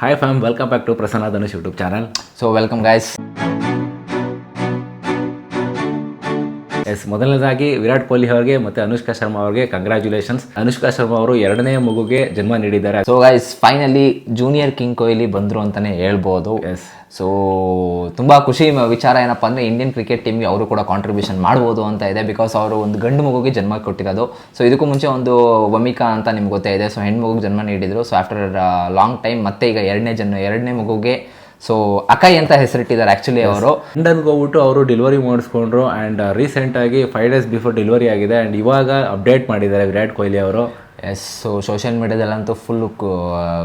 Hi fam, welcome back to Prasanna Dhanush YouTube channel. So welcome guys. Yes ಮೊದಲನೇದಾಗಿ ವಿರಾಟ್ ಕೊಹ್ಲಿ ಅವರಿಗೆ ಮತ್ತೆ ಅನುಷ್ಕಾ ಶರ್ಮಾ ಅವರಿಗೆ congratulations Anushka Sharma ಅವರು ಎರಡನೇ ಮಗುಗೆ ಜನ್ಮ ನೀಡಿದ್ದಾರೆ so guys finally junior king Kohli ಬಂದರು ಅಂತಲೇ ಹೇಳ್ಬೋದು ಎಸ್ ಸೊ ತುಂಬ ಖುಷಿ ವಿಚಾರ ಏನಪ್ಪ ಅಂದ್ರೆ ಇಂಡಿಯನ್ ಕ್ರಿಕೆಟ್ ಟೀಮ್ಗೆ ಅವರು ಕೂಡ ಕಾಂಟ್ರಿಬ್ಯೂಷನ್ ಮಾಡ್ಬೋದು ಅಂತ ಇದೆ ಬಿಕಾಸ್ ಅವರು ಒಂದು ಗಂಡು ಮಗುಗೆ ಜನ್ಮ ಕೊಟ್ಟಿರೋದು ಸೊ ಇದಕ್ಕೂ ಮುಂಚೆ ಒಂದು ವಮಿಕಾ ಅಂತ ನಿಮ್ಗೆ ಗೊತ್ತೇ ಸೊ ಹೆಣ್ಣು ಮಗುಗೆ ಜನ್ಮ ನೀಡಿದರು ಸೊ ಆಫ್ಟರ್ ಲಾಂಗ್ ಟೈಮ್ ಮತ್ತೆ ಈಗ ಎರಡನೇ ಜನ್ಮ ಎರಡನೇ ಮಗುಗೆ ಸೊ ಅಕೈ ಅಂತ ಹೆಸರಿಟ್ಟಿದ್ದಾರೆ ಆ್ಯಕ್ಚುಲಿ ಅವರು ಲಂಡನ್ಗೆ ಹೋಗ್ಬಿಟ್ಟು ಅವರು ಡೆಲಿವರಿ ಮಾಡಿಸ್ಕೊಂಡ್ರು ಆ್ಯಂಡ್ ರೀಸೆಂಟಾಗಿ ಫೈವ್ ಡೇಸ್ ಬಿಫೋರ್ ಡೆಲಿವರಿ ಆಗಿದೆ ಆ್ಯಂಡ್ ಇವಾಗ ಅಪ್ಡೇಟ್ ಮಾಡಿದ್ದಾರೆ ವಿರಾಟ್ ಕೊಹ್ಲಿ ಅವರು ಎಸ್ ಸೊ ಸೋಷಿಯಲ್ ಮೀಡಿಯಾದಲ್ಲಂತೂ ಫುಲ್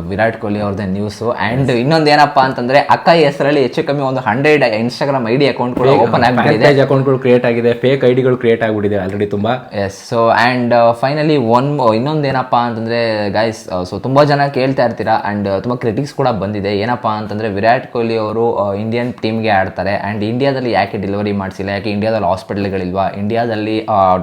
ವಿರಾಟ್ ಕೊಹ್ಲಿ ಅವ್ರದ್ದೇ ನ್ಯೂಸು ಆ್ಯಂಡ್ ಇನ್ನೊಂದು ಏನಪ್ಪ ಅಂತಂದರೆ ಅಕ್ಕ ಹೆಸರಲ್ಲಿ ಹೆಚ್ಚು ಕಮ್ಮಿ ಒಂದು hundred Instagram I D account ಕೂಡ ಓಪನ್ ಆಗಿದೆ ಅಕೌಂಟ್ಗಳು ಕ್ರಿಯೇಟ್ ಆಗಿದೆ ಫೇಕ್ ಐ ಡಿಗಳು ಕ್ರಿಯೇಟ್ ಆಗಿಬಿಟ್ಟಿದೆ ಆಲ್ರೆಡಿ ತುಂಬ yes so and finally uh, one ಇನ್ನೊಂದು ಏನಪ್ಪ ಅಂತಂದರೆ ಗೈಸ್ ಸೊ uh, ತುಂಬ ಜನ ಕೇಳ್ತಾ ಇರ್ತೀರಾ ಆ್ಯಂಡ್ ತುಂಬ ಕ್ರಿಟಿಕ್ಸ್ ಕೂಡ ಬಂದಿದೆ ಏನಪ್ಪ ಅಂತಂದರೆ ವಿರಾಟ್ ಕೊಹ್ಲಿ ಅವರು ಇಂಡಿಯನ್ uh, ಟೀಮ್ಗೆ ಆಡ್ತಾರೆ ಆ್ಯಂಡ್ ಇಂಡಿಯಾದಲ್ಲಿ ಯಾಕೆ ಡೆಲಿವರಿ ಮಾಡಿಸಿಲ್ಲ ಯಾಕೆ ಇಂಡಿಯಾದಲ್ಲಿ ಹಾಸ್ಪಿಟಲ್ಗಳಿಲ್ವಾ ಇಂಡಿಯಾದಲ್ಲಿ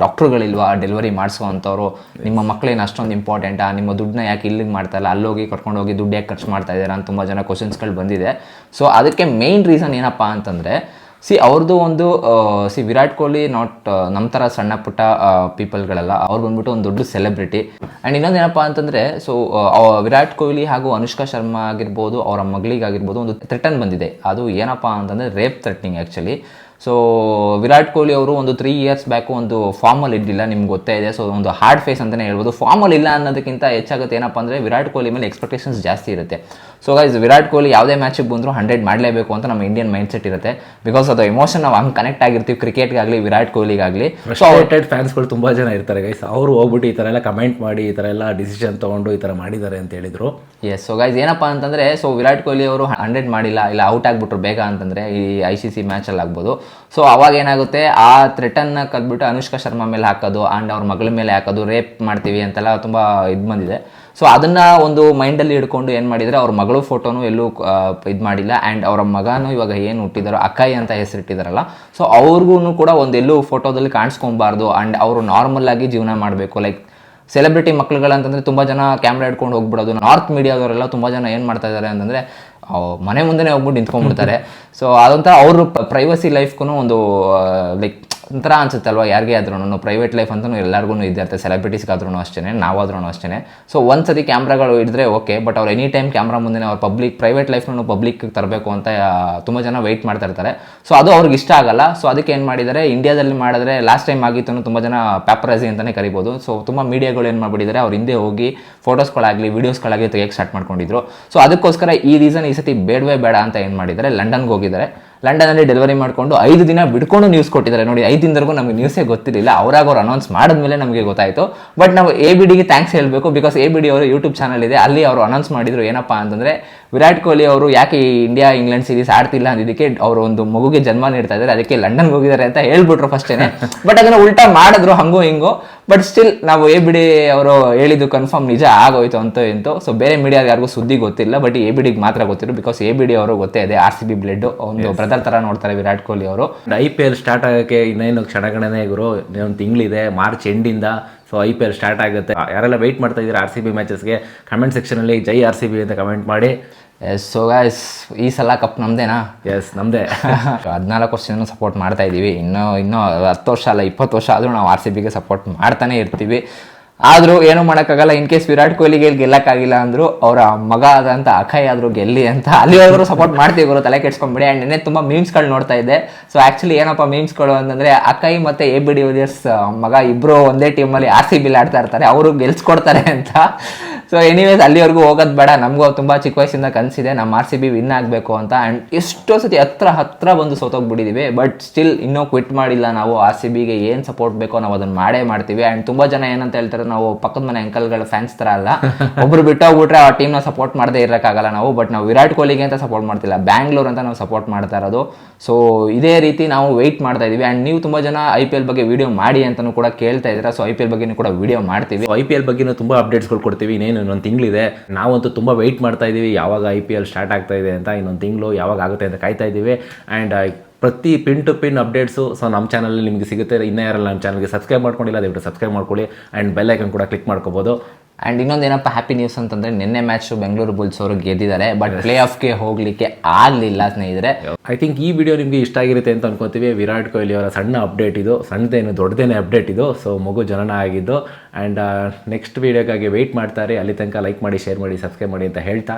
ಡಾಕ್ಟ್ರುಗಳಿಲ್ವಾ ಡೆಲಿವರಿ ಮಾಡಿಸುವಂಥವ್ರು ನಿಮ್ಮ ಮಕ್ಕಳೇನು ಅಷ್ಟೊಂದು ಇಂಪಾರ್ಟೆಂಟಾ ನಿಮ್ಮ ದುಡ್ಡನ್ನ ಯಾಕೆ ಇಲ್ಲಿಗೆ ಮಾಡ್ತಾಯಿಲ್ಲ ಅಲ್ಲೋಗಿ ಕರ್ಕೊಂಡು ಹೋಗಿ ದುಡ್ಡು ಯಾಕೆ ಖರ್ಚು ಮಾಡ್ತಾ ಇದ್ದಾರೆ ಅಂತ ತುಂಬ ಜನ ಕ್ವಶನ್ಸ್ಗಳು ಬಂದಿದೆ ಸೊ ಅದಕ್ಕೆ ಮೇಯ್ನ್ ರೀಸನ್ ಏನಪ್ಪ ಅಂತಂದರೆ ಸಿ ಅವ್ರದ್ದು ಒಂದು ಸಿ ವಿರಾಟ್ ಕೊಹ್ಲಿ ನಾಟ್ ನಮ್ಮ ಥರ ಸಣ್ಣ ಪುಟ್ಟ ಪೀಪಲ್ಗಳೆಲ್ಲ ಅವ್ರು ಬಂದ್ಬಿಟ್ಟು ಒಂದು ದೊಡ್ಡ ಸೆಲೆಬ್ರಿಟಿ ಆ್ಯಂಡ್ ಇನ್ನೊಂದು ಏನಪ್ಪ ಅಂತಂದರೆ ಸೊ ವಿರಾಟ್ ಕೊಹ್ಲಿ ಹಾಗೂ ಅನುಷ್ಕಾ ಶರ್ಮಾ ಆಗಿರ್ಬೋದು ಅವರ ಮಗಳಿಗಾಗಿರ್ಬೋದು ಒಂದು ಥ್ರೆಟನ್ ಬಂದಿದೆ ಅದು ಏನಪ್ಪ ಅಂತಂದರೆ rape threatening actually so Virat Kohli ಅವರು ಒಂದು ತ್ರೀ ಇಯರ್ಸ್ ಬ್ಯಾಕು ಒಂದು ಫಾರ್ಮಲ್ ಇದ್ದಿಲ್ಲ ನಿಮ್ಗೆ ಗೊತ್ತೇ ಇದೆ ಸೊ ಒಂದು ಹಾರ್ಡ್ ಫೇಸ್ ಅಂತಲೇ ಹೇಳ್ಬೋದು ಫಾರ್ಮಲ್ ಇಲ್ಲ ಅನ್ನೋದಕ್ಕಿಂತ ಹೆಚ್ಚಾಗುತ್ತೆ ಏನಪ್ಪ ಅಂದರೆ ವಿರಾಟ್ ಕೊಹ್ಲಿ ಮೇಲೆ ಎಕ್ಸ್ಪೆಕ್ಟೇಷನ್ಸ್ ಜಾಸ್ತಿ ಇರುತ್ತೆ ಸೊ ಗೈಸ್ ವಿರಾಟ್ ಕೊಹ್ಲಿ ಯಾವುದೇ ಮ್ಯಾಚಿಗೆ ಬಂದರೂ ಹಂಡ್ರೆಡ್ ಮಾಡಲೇಬೇಕು ಅಂತ ನಮ್ಮ ಇಂಡಿಯನ್ ಮೈಂಡ್ ಸೆಟ್ ಇರುತ್ತೆ ಬಿಕಾಸ್ ಅದು ಎಮೋಷನ್ ನಾವು ಹಂಗೆ ಕನೆಕ್ಟ್ ಆಗಿರ್ತೀವಿ ಕ್ರಿಕೆಟ್ಗಾಗಲಿ ವಿರಾಟ್ ಕೊಹ್ಲಿಗಾಗಲಿ ಫ್ಯಾನ್ಸ್ ಫ್ಯಾನ್ಸ್ಗಳು ತುಂಬ ಜನ ಇರ್ತಾರೆ ಗೈಸ್ ಅವರು ಹೋಗ್ಬಿಟ್ಟು ಈ ಥರ ಎಲ್ಲ ಕಮೆಂಟ್ ಮಾಡಿ ಈ ಥರ ಎಲ್ಲ ಡಿಸಿಷನ್ ತೊಗೊಂಡು ಈ ಥರ ಮಾಡಿದ್ದಾರೆ ಅಂತ ಹೇಳಿದರು ಎಸ್ ಸೊ ಗೈಸ್ ಏನಪ್ಪ ಅಂತಂದರೆ ಸೊ ವಿರಾಟ್ ಕೊಹ್ಲಿ ಅವರು ಹಂಡ್ರೆಡ್ ಮಾಡಿಲ್ಲ ಇಲ್ಲ ಔಟ್ ಆಗಿಬಿಟ್ರು ಬೇಗ ಅಂತಂದರೆ ಈ ಐ ಸಿ ಸಿ ಮ್ಯಾಚಲ್ಲಿ ಆಗ್ಬೋದು ಸೊ ಅವಾಗ ಏನಾಗುತ್ತೆ ಆ ಥ್ರೆಟನ್ನ ಕದ್ಬಿಟ್ಟು ಅನುಷ್ಕಾ ಶರ್ಮಾ ಮೇಲೆ ಹಾಕೋದು ಆ್ಯಂಡ್ ಅವ್ರ ಮಗಳ ಮೇಲೆ ಹಾಕೋದು ರೇಪ್ ಮಾಡ್ತೀವಿ ಅಂತೆಲ್ಲ ತುಂಬ ಇದು ಬಂದಿದೆ ಸೊ ಅದನ್ನು ಒಂದು ಮೈಂಡಲ್ಲಿ ಹಿಡ್ಕೊಂಡು ಏನು ಮಾಡಿದರೆ ಅವ್ರ ಮಗಳು ಫೋಟೋನು ಎಲ್ಲೂ ಇದು ಮಾಡಿಲ್ಲ ಆ್ಯಂಡ್ ಅವರ ಮಗನೂ ಇವಾಗ ಏನು ಹುಟ್ಟಿದಾರೋ ಅಕ್ಕಾಯಿ ಅಂತ ಹೆಸರಿಟ್ಟಿದಾರಲ್ಲ ಸೊ ಅವ್ರಿಗೂ ಕೂಡ ಒಂದೆಲ್ಲೂ ಫೋಟೋದಲ್ಲಿ ಕಾಣಿಸ್ಕೊಬಾರ್ದು ಆ್ಯಂಡ್ ಅವರು ನಾರ್ಮಲ್ ಆಗಿ ಜೀವನ ಮಾಡಬೇಕು ಲೈಕ್ ಸೆಲೆಬ್ರಿಟಿ ಮಕ್ಳುಗಳಂತಂದರೆ ತುಂಬ ಜನ ಕ್ಯಾಮ್ರಾ ಹಿಡ್ಕೊಂಡು ಹೋಗ್ಬಿಡೋದು ನಾರ್ತ್ ಮೀಡಿಯಾದವರೆಲ್ಲ ತುಂಬ ಜನ ಏನು ಮಾಡ್ತಾ ಇದ್ದಾರೆ ಅಂತಂದರೆ ಮನೆ ಮುಂದೆನೇ ಹೋಗ್ಬಿಟ್ಟು ನಿಂತ್ಕೊಂಡ್ಬಿಡ್ತಾರೆ ಸೊ ಅದೊಂಥರ ಅವರು ಪ್ರೈವಸಿ ಲೈಫ್ಗೂ ಒಂದು ಲೈಕ್ ಒಂಥರ ಅನ್ಸುತ್ತಲ್ವ ಯಾರಿಗೆ ಆದ್ರೂ ಪ್ರೈವೇಟ್ ಲೈಫ್ ಅಂತ ಎಲ್ಲರಿಗೂ ಇದ್ದೇ ಸೆಲೆಬ್ರಿಟೀಸ್ಗಾದ್ರೂ ಅಷ್ಟೇ ನಾವಾದ್ರೂ ಅಷ್ಟೇ ಸೊ ಒಂದು ಸತಿ ಕ್ಯಾಮ್ರಾಗಳು ಇದ್ರೆ ಓಕೆ ಬಟ್ ಅವ್ರು ಎನಿ ಟೈಮ್ ಕ್ಯಾಮ್ರಾ ಮುಂದೆ ಅವ್ರು ಪಬ್ಲಿಕ್ ಪ್ರೈವೇಟ್ ಲೈಫ್ನೂ ಪಬ್ಲಿಕ್ ತರಬೇಕು ಅಂತ ತುಂಬ ಜನ ವೆಯ್ಟ್ ಮಾಡ್ತಾ ಇರ್ತಾರೆ ಸೊ ಅದು ಅವ್ರಿಗೆ ಇಷ್ಟ ಆಗಲ್ಲ ಸೊ ಅದಕ್ಕೆ ಏನು ಮಾಡಿದರೆ ಇಂಡಿಯಾದಲ್ಲಿ ಮಾಡಿದ್ರೆ ಲಾಸ್ಟ್ ಟೈಮ್ ಆಗಿತ್ತು ತುಂಬ ಜನ ಪ್ಯಾಪ್ರೈಸಿ ಅಂತಲೇ ಕರಿಬೋದು ಸೊ ತುಂಬ ಮೀಡಿಯಾಗಳು ಏನು ಮಾಡಿಬಿಟ್ಟಿದ್ದಾರೆ ಅವ್ರು ಹಿಂದೆ ಹೋಗಿ ಫೋಟೋಸ್ಗಳಾಗಲಿ ವೀಡಿಯೋಸ್ಗಳಾಗಲಿ ತೆಗೆಯೋಕೆ ಸ್ಟಾರ್ಟ್ ಮಾಡ್ಕೊಂಡಿದ್ರು ಸೊ ಅದಕ್ಕೋಸ್ಕರ ಈ ರೀಸನ್ ಈ ಸತಿ ಬೇಡವೇ ಬೇಡ ಅಂತ ಏನು ಮಾಡಿದ್ದಾರೆ ಲಂಡನ್ಗೆ ಹೋಗಿದ್ದಾರೆ ಲಂಡನಲ್ಲಿ ಡೆಲಿವರಿ ಮಾಡಿಕೊಂಡು ಐದು ದಿನ ಬಿಡ್ಕೊಂಡು ನ್ಯೂಸ್ ಕೊಟ್ಟಿದ್ದಾರೆ ನೋಡಿ ಐದು ದಿನದವರೆಗೂ ನಮಗೆ ನ್ಯೂಸೇ ಗೊತ್ತಿರಲಿಲ್ಲ ಅವರಾಗ ಅವ್ರು ಅನೌನ್ಸ್ ಮಾಡಿದ್ಮೇಲೆ ನಮಗೆ ಗೊತ್ತಾಯಿತು ಬಟ್ ನಾವು ಎ ಬಿ ಡಿಗೆ ಥ್ಯಾಂಕ್ಸ್ ಹೇಳಬೇಕು ಬಿಕಾಸ್ ಎ ಬಿ ಡಿ ಅವರು ಯೂಟ್ಯೂಬ್ ಚಾನಲ್ ಇದೆ ಅಲ್ಲಿ ಅವರು ಅನೌನ್ಸ್ ಮಾಡಿದರು ಏನಪ್ಪ ಅಂತಂದರೆ ವಿರಾಟ್ ಕೊಹ್ಲಿ ಅವರು ಯಾಕೆ ಇಂಡಿಯಾ ಇಂಗ್ಲೆಂಡ್ ಸೀರೀಸ್ ಆಡ್ತಿಲ್ಲ ಅಂದಿದ್ದಕ್ಕೆ ಅವರು ಒಂದು ಮಗುಗೆ ಜನ್ಮ ನೀಡ್ತಾ ಇದ್ದಾರೆ ಅದಕ್ಕೆ ಲಂಡನ್ಗೆ ಹೋಗಿದ್ದಾರೆ ಅಂತ ಹೇಳ್ಬಿಟ್ರು ಫಸ್ಟೇನೆ ಬಟ್ ಅದನ್ನು ಉಲ್ಟಾ ಮಾಡಿದ್ರು ಹಂಗೋ ಹಿಂಗೋ ಬಟ್ ಸ್ಟಿಲ್ ನಾವು ಎ ಬಿಡಿ ಅವರು ಹೇಳಿದ್ದು ಕನ್ಫರ್ಮ್ ನಿಜ ಆಗೋಯ್ತು ಅಂತ ಎಂತೋ ಸೊ ಬೇರೆ ಮೀಡಿಯಾ ಯಾರಿಗೂ ಸುದ್ದಿ ಗೊತ್ತಿಲ್ಲ ಬಟ್ ಎ ಬಿಡಿಗೆ ಮಾತ್ರ ಗೊತ್ತಿರೋ ಬಿಕಾಸ್ ಎ ಡಿ ಅವರು ಗೊತ್ತೇ ಇದೆ ಆರ್ ಸಿ ಬಿ ಬ್ಲೆಡ್ ಒಂದು ಬ್ರದರ್ ತರ ನೋಡ್ತಾರೆ ವಿರಾಟ್ ಕೊಹ್ಲಿ ಅವರು ಐ ಪಿ ಎಲ್ ಸ್ಟಾರ್ಟ್ ಆಗೋಕ್ಕೆ ಇನ್ನೇನು ಕ್ಷಣಗಣನೆ ಗುರು ಇನ್ನೊಂದು ತಿಂಗಳಿದೆ March ಎಂಡಿಂದ so I P L start ಆಗುತ್ತೆ ಯಾರೆಲ್ಲ ವೆಯ್ಟ್ ಮಾಡ್ತಾ ಇದ್ದೀರಾ ಆರ್ ಸಿ ಬಿ ಮ್ಯಾಚಸ್ಗೆ ಕಮೆಂಟ್ ಸೆಕ್ಷನಲ್ಲಿ ಜೈ ಆರ್ ಸಿ ಬಿ ಅಂತ ಕಮೆಂಟ್ ಮಾಡಿ ಎಸ್ ಸೊ ಗಾಯ್ಸ್ ಈ ಸಲ ಕಪ್ ನಮ್ದೇನಾ ಎಸ್ ನಮ್ದೇ ಹದಿನಾಲ್ಕು ವರ್ಷದಿಂದ ಸಪೋರ್ಟ್ ಮಾಡ್ತಾ ಇದ್ದೀವಿ ಇನ್ನೂ ಇನ್ನೂ ಹತ್ತು ವರ್ಷ ಅಲ್ಲ ಇಪ್ಪತ್ತು ವರ್ಷ ಆದರೂ ನಾವು ಆರ್ ಸಿ ಬಿಗೆ ಸಪೋರ್ಟ್ ಮಾಡ್ತಾನೆ ಇರ್ತೀವಿ ಆದರೂ ಏನೂ ಮಾಡೋಕ್ಕಾಗಲ್ಲ ಇನ್ ಕೇಸ್ ವಿರಾಟ್ ಕೊಹ್ಲಿಗೆ ಗೆಲ್ಲಕ್ಕಾಗಿಲ್ಲ ಅಂದರು ಅವರ ಮಗ ಆದಂಥ ಅಕೈ ಆದರೂ ಗೆಲ್ಲಿ ಅಂತ ಅಲ್ಲಿವರೆಗೂ ಸಪೋರ್ಟ್ ಮಾಡ್ತೀವಿ ಗುರು ತಲೆ ಕೆಡ್ಸ್ಕೊಂಬಿಡಿ ಆ್ಯಂಡ್ ನೆನ್ನೆ ತುಂಬ ಮೀಮ್ಸ್ಗಳು ನೋಡ್ತಾ ಇದ್ದೆ ಸೊ ಆ್ಯಕ್ಚುಲಿ ಏನಪ್ಪ ಮೀಮ್ಸ್ಗಳು ಅಂತಂದರೆ ಅಕೈ ಮತ್ತು ಎ ಬಿ ಡಿ ವಿಲಿಯರ್ಸ್ ಮಗ ಇಬ್ಬರು ಒಂದೇ ಟೀಮಲ್ಲಿ ಆರ್ ಸಿ ಬಿಲ್ ಆಡ್ತಾ ಇರ್ತಾರೆ ಅವರು ಗೆಲ್ಸ್ಕೊಡ್ತಾರೆ ಅಂತ ಸೊ ಎನಿವೇಸ್ ಅಲ್ಲಿವರೆಗೂ ಹೋಗೋದು ಬೇಡ ನಮಗೂ ತುಂಬ ಚಿಕ್ಕ ವಯಸ್ಸಿಂದ ಕನಸಿದೆ ನಮ್ಮ ಆರ್ ಸಿ ಬಿ ವಿನ್ ಆಗಬೇಕು ಅಂತ ಆ್ಯಂಡ್ ಎಷ್ಟೋ ಸತಿ ಹತ್ರ ಹತ್ರ ಬಂದು ಸೋತೋಗ್ಬಿಟ್ಟಿದ್ದೀವಿ ಬಟ್ ಸ್ಟಿಲ್ ಇನ್ನೂ ಕ್ವಿಟ್ ಮಾಡಿಲ್ಲ ನಾವು ಆರ್ ಸಿ ಬಿಗೆ ಏನು ಸಪೋರ್ಟ್ ಬೇಕೋ ನಾವು ಅದನ್ನು ಮಾಡೇ ಮಾಡ್ತೀವಿ ಆ್ಯಂಡ್ ತುಂಬ ಜನ ಏನಂತ ಹೇಳ್ತಾರೆ ನಾವು ಪಕ್ಕದ ಮನೆ ಅಂಕಲ್ಗಳ ಫ್ಯಾನ್ಸ್ ಥರ ಅಲ್ಲ ಒಬ್ರು ಬಿಟ್ಟೋಗ್ಬಿಟ್ರೆ ಆ ಟೀಮ್ನ ಸಪೋರ್ಟ್ ಮಾಡದೇ ಇರೋಕ್ಕಾಗಲ್ಲ ನಾವು ಬಟ್ ನಾವು ವಿರಾಟ್ ಕೊಹ್ಲಿಗೆ ಅಂತ ಸಪೋರ್ಟ್ ಮಾಡ್ತಿಲ್ಲ ಬ್ಯಾಂಗ್ಳೂರ್ ಅಂತ ನಾವು ಸಪೋರ್ಟ್ ಮಾಡ್ತಾ ಇರೋದು ಸೊ ಇದೇ ರೀತಿ ನಾವು ವೆಯ್ಟ್ ಮಾಡ್ತಾ ಇದ್ದೀವಿ ಆ್ಯಂಡ್ ನೀವು ತುಂಬ ಜನ ಐ ಪಿ ಎಲ್ ಬಗ್ಗೆ ವಿಡಿಯೋ ಮಾಡಿ ಅಂತಲೂ ಕೂಡ ಕೇಳ್ತಾ ಇದ್ದೀರಾ ಸೊ ಐ ಪಿ ಎಲ್ ಬಗ್ಗೆಯೂ ಕೂಡ ವಿಡಿಯೋ ಮಾಡ್ತೀವಿ ಐ ಪಿ ಎಲ್ ಬಗ್ಗೆ ತುಂಬ ಅಪ್ಡೇಟ್ಸ್ಗಳು ಕೊಡ್ತೀವಿ ಇನ್ನೇನು ಇನ್ನೊಂದು ತಿಂಗಳಿದೆ ನಾವಂತೂ ತುಂಬ ವೆಯ್ಟ್ ಮಾಡ್ತಾ ಇದ್ದೀವಿ ಯಾವಾಗ ಐ ಪಿ ಎಲ್ ಸ್ಟಾರ್ಟ್ ಆಗ್ತಾ ಇದೆ ಅಂತ ಇನ್ನೊಂದು ತಿಂಗಳು ಯಾವಾಗ ಆಗುತ್ತೆ ಅಂತ ಕಾಯ್ತಾ ಇದ್ದೀವಿ ಆ್ಯಂಡ್ ಪ್ರತಿ pin to pin updates so ನಮ್ಮ ಚಾನಲಲ್ಲಿ ನಿಮಗೆ ಸಿಗುತ್ತೆ ಇನ್ನೇ ಯಾರಲ್ಲ ನಮ್ಮ ಚಾನಲ್ಗೆ ಸಬ್ಸ್ಕ್ರೈಬ್ ಮಾಡ್ಕೊಂಡಿಲ್ಲ ದಯವಿಟ್ಟು ಸಬ್ಸ್ಕ್ರೈಬ್ ಮಾಡ್ಕೊಳ್ಳಿ ಆ್ಯಂಡ್ ಬೆಲ್ಲೈಕನ್ ಕೂಡ ಕ್ಲಿಕ್ ಮಾಡ್ಕೋಬೋದು ಆ್ಯಂಡ್ ಇನ್ನೊಂದು ಏನಪ್ಪ ಹ್ಯಾಪಿ ನ್ಯೂಸ್ ಅಂತಂದರೆ ನಿನ್ನೆ ಮ್ಯಾಚು ಬೆಂಗಳೂರು ಬುಲ್ಸ್ ಅವರು ಗೆದ್ದಿದ್ದಾರೆ ಬಟ್ ಪ್ಲೇ ಆಫ್ಗೆ ಹೋಗಲಿಕ್ಕೆ ಆಗಲಿಲ್ಲ ಸ್ನೇಹಿತರೆ ಐ ಥಿಂಕ್ ಈ ವಿಡಿಯೋ ನಿಮಗೆ ಇಷ್ಟ ಆಗಿರುತ್ತೆ ಅಂತ ಅನ್ಕೋತೀವಿ ವಿರಾಟ್ ಕೊಹ್ಲಿ ಅವರ ಸಣ್ಣ ಅಪ್ಡೇಟ್ ಇದು ಸಣ್ಣದೇನು ದೊಡ್ಡದೇನೆ ಅಪ್ಡೇಟ್ ಇದು ಸೊ ಮಗು ಜನನ ಆಗಿದ್ದು ಆ್ಯಂಡ್ ನೆಕ್ಸ್ಟ್ ವೀಡಿಯೋಗಾಗಿ ವೆಯ್ಟ್ ಮಾಡ್ತಾರೆ ಅಲ್ಲಿ ತನಕ ಲೈಕ್ ಮಾಡಿ ಶೇರ್ ಮಾಡಿ ಸಬ್ಸ್ಕ್ರೈಬ್ ಮಾಡಿ ಅಂತ ಹೇಳ್ತಾ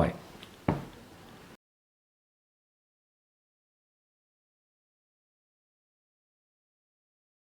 ಬಾಯ್